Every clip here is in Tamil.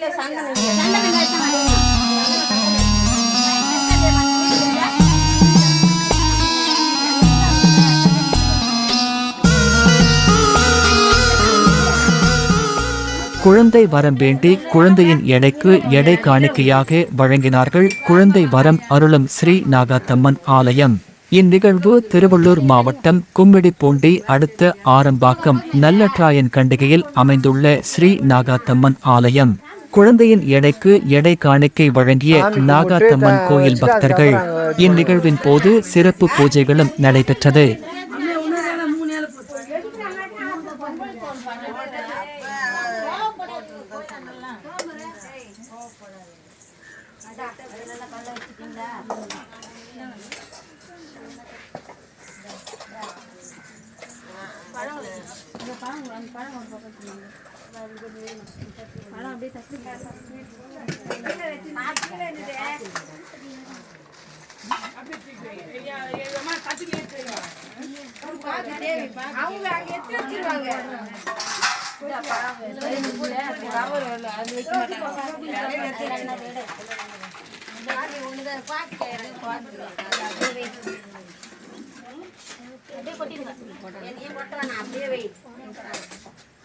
இல்ல குழந்தை வரம் வேண்டி குழந்தையின் எடைக்கு எடை காணிக்கையாக வழங்கினார்கள் குழந்தை வரம் அருளும் ஸ்ரீ நாகாத்தம்மன் ஆலயம். இந்நிகழ்வு திருவள்ளூர் மாவட்டம் கும்மிடிப்பூண்டி அடுத்த ஆரம்பாக்கம் நல்லற்றாயன் கண்டிகையில் அமைந்துள்ள ஸ்ரீ நாகாத்தம்மன் ஆலயம். குழந்தையின் எடைக்கு எடை காணிக்கை வழங்கிய நாகாத்தம்மன் கோயில் பக்தர்கள் இந்நிகழ்வின் போது சிறப்பு பூஜைகளும் நடைபெற்றது. அப்படியே எதையும் கொட்ட வேணாம், அப்படியே வை.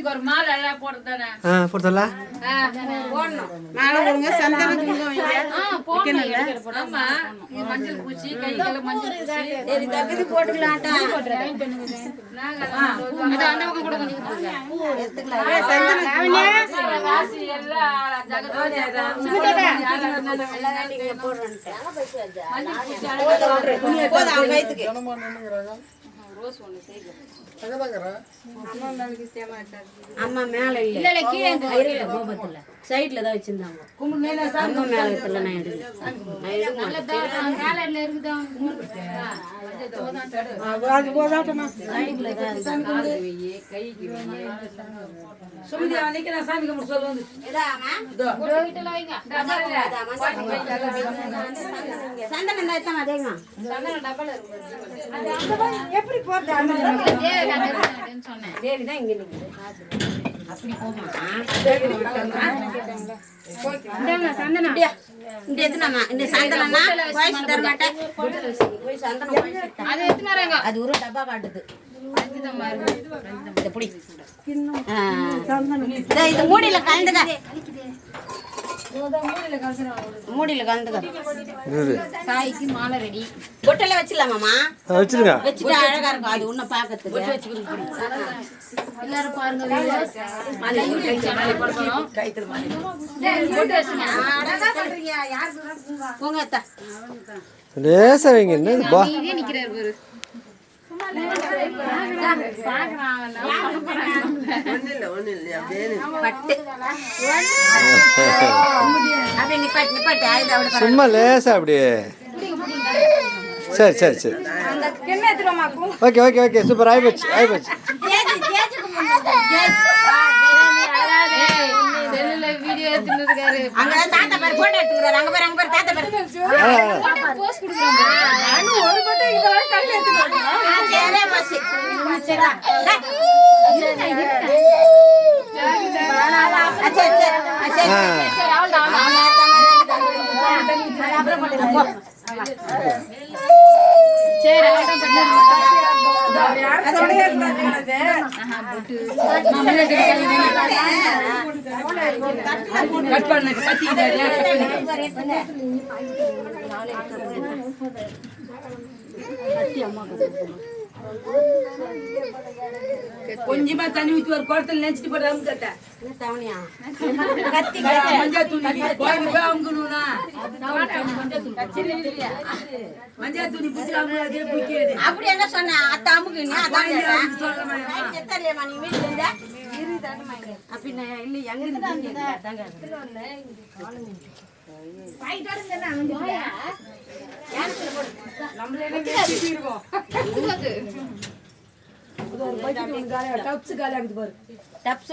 இவர் தானா இறங்காட ஆ போடுதல்ல சரி தகுதி போட்டுக்கலாம்டா போதும் அவன் வயித்துக்கு அம்மா மேல இல்ல. இல்ல கீழே கோபத்துல. சைடுல தான் வச்சிருந்தாங்க. அம்மா மேல இருக்கல நான் எடுக்கல. நான் எடுக்க சைடுல தான் சந்தனம் அப்படி? இந்த எத்தனைம்மா? இந்த சந்தனம்னா வயசு தர மாட்டேன். போய் சந்தனம் வயசு தா. அது ஒரு டப்பா காட்டுது இதை புடி. ஆ. இதோ இது மூடியில கலந்துக்க மூடியில கலந்துக்க. இது சாய்க்கு மாலை ரெடி. பொட்டெல்லாம் வச்சிடலாமாம்மா? வச்சிருங்க. வச்சுட்டு அழகா இருக்கும். அது எல்லாரும் பாருங்க. போங்க? அத்தா. லேசா வைங்க. என்ன பா பட்டு. சும்மா லேசா அப்படியே. சரி சரி சரி. Okay okay okay. சூப்பர். ஆயிப்போச்சு ஆயிப்போச்சு அங்க கட் பண்ணு பத்தி கட் பண்ணு. பத்தி அம்மா கொஞ்சமா தண்ணி ஊத்தி ஒரு குளத்துல நினைச்சிட்டு போட்டு அமுக்கட்ட தவணையா? மஞ்சள் துணி கோயிலுக்கு போய் அமுக்கணும்னா மஞ்சள் துணி பிடிச்சி அமுக்காதே பிடிக்காது. அப்படி என்ன சொன்ன? அத்தை அமுக்கு நீ அதான் தெரியலையம்மா நீ வீட்டுல இருந்த அப்படின்னா இல்லை எங்க இருந்து? அதாங்க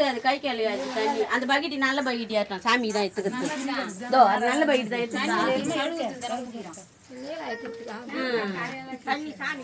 அது கை அது தண்ணி அந்த பக்கெட் நல்ல பக்கெட்டியா இருக்கலாம் சாமி தான் எடுத்துக்கிறது அது நல்ல பக்கெட் தான் எடுத்துக்கலாம் தண்ணி சாமி.